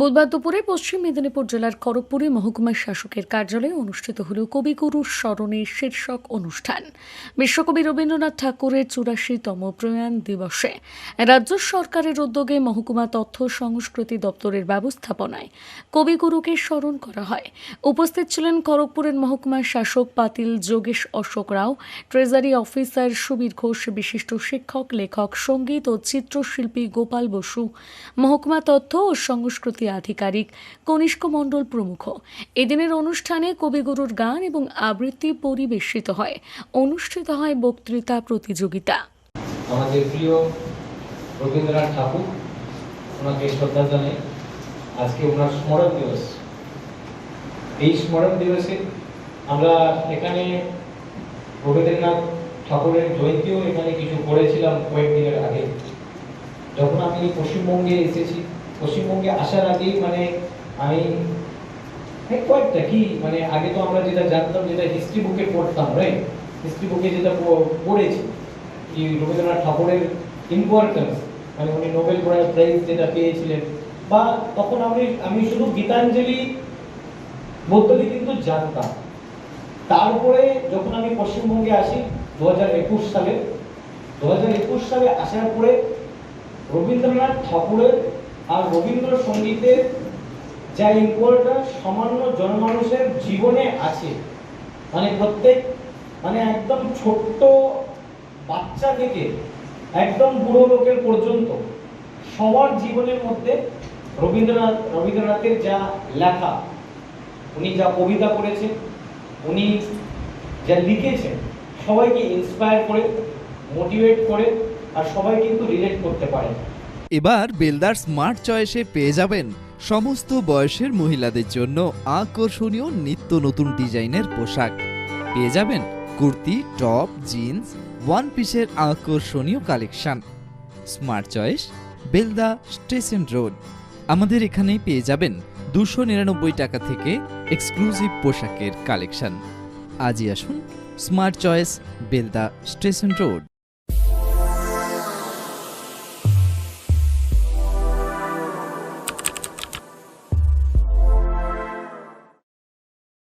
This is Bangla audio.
বুধবার দুপুরে পশ্চিম মেদিনীপুর জেলার খড়গপুরে মহকুমা শাসকের কার্যালয়ে অনুষ্ঠিত হল কবিগুরুর স্মরণে শীর্ষক অনুষ্ঠান। বিশ্বকবি রবীন্দ্রনাথ ঠাকুরের চুরাশিতম প্রয়াণ দিবসে। রাজ্য সরকারের উদ্যোগে মহকুমা তথ্য সংস্কৃতি দপ্তরের ব্যবস্থাপনায় কবিগুরুকে স্মরণ করা হয়। উপস্থিত ছিলেন খড়গপুরের মহকুমা শাসক পাতিল যোগেশ অশোক রাও, ট্রেজারি অফিসার সুবীর ঘোষ, বিশিষ্ট শিক্ষক, লেখক, সংগীত ও চিত্রশিল্পী গোপাল বসু। মহকুমা তথ্য ও সংস্কৃতি আধিকারিক কনিষ্ক মণ্ডল প্রমুখ। এদিনের অনুষ্ঠানে কবিগুরুর গান এবং আবৃত্তি পরিবেশিত হয়। অনুষ্ঠিত হয় বক্তৃতা প্রতিযোগিতা। আমাদের প্রিয় রবীন্দ্রনাথ ঠাকুর ওনাকে শ্রদ্ধা জানাই। আজকে ওনার স্মরণ দিবস। এই স্মরণ দিবসে আমরা এখানে রবীন্দ্রনাথ ঠাকুরের জয়ন্তীও এখানে কিছু করেছিলাম কয়েকদিনের আগে। যখন আমি পশ্চিমবঙ্গে এসেছি পশ্চিমবঙ্গে আসার আগেই মানে আমি কয়েকটা কি মানে আগে তো আমরা যেটা জানতাম, যেটা হিস্ট্রি বুকে পড়তাম রাইট হিস্ট্রি বুকে যেটা পড়েছি, কি রবীন্দ্রনাথ ঠাকুরের ইম্পর্টেন্স মানে উনি নোবেল প্রাইজ যেটা পেয়েছিলেন। বা তখন আমি আমি শুধু গীতাঞ্জলি পদ্ধতি কিন্তু জানতাম। তারপরে যখন আমি পশ্চিমবঙ্গে আসি, দু হাজার একুশ সালে, দু হাজার একুশ সালে আসার পরে রবীন্দ্রনাথ ঠাকুরের আর রবীন্দ্রসঙ্গীতের যা ইম্পর্টেন্স সামান্য জনমানুষের জীবনে আছে মানে প্রত্যেক মানে একদম ছোট্ট বাচ্চা থেকে একদম বুড়ো লোকের পর্যন্ত সবার জীবনের মধ্যে রবীন্দ্রনাথ, রবীন্দ্রনাথের যা লেখা, উনি যা কবিতা করেছেন উনি যা লিখেছেন, সবাইকে ইন্সপায়ার করে মোটিভেট করে, আর সবাই কিন্তু রিলেট করতে পারে। এবার বেলদার স্মার্ট চয়েসে পেয়ে যাবেন সমস্ত বয়সের মহিলাদের জন্য আকর্ষণীয় নিত্য নতুন ডিজাইনের পোশাক। পেয়ে যাবেন কুর্তি টপ জিন্স ওয়ান পিসের আকর্ষণীয় collection smart choice Belda station road আমাদের এখানেই পেয়ে যাবেন দুশো নিরানব্বই টাকা থেকে এক্সক্লুসিভ পোশাকের কালেকশন আজই আসুন smart choice Belda station road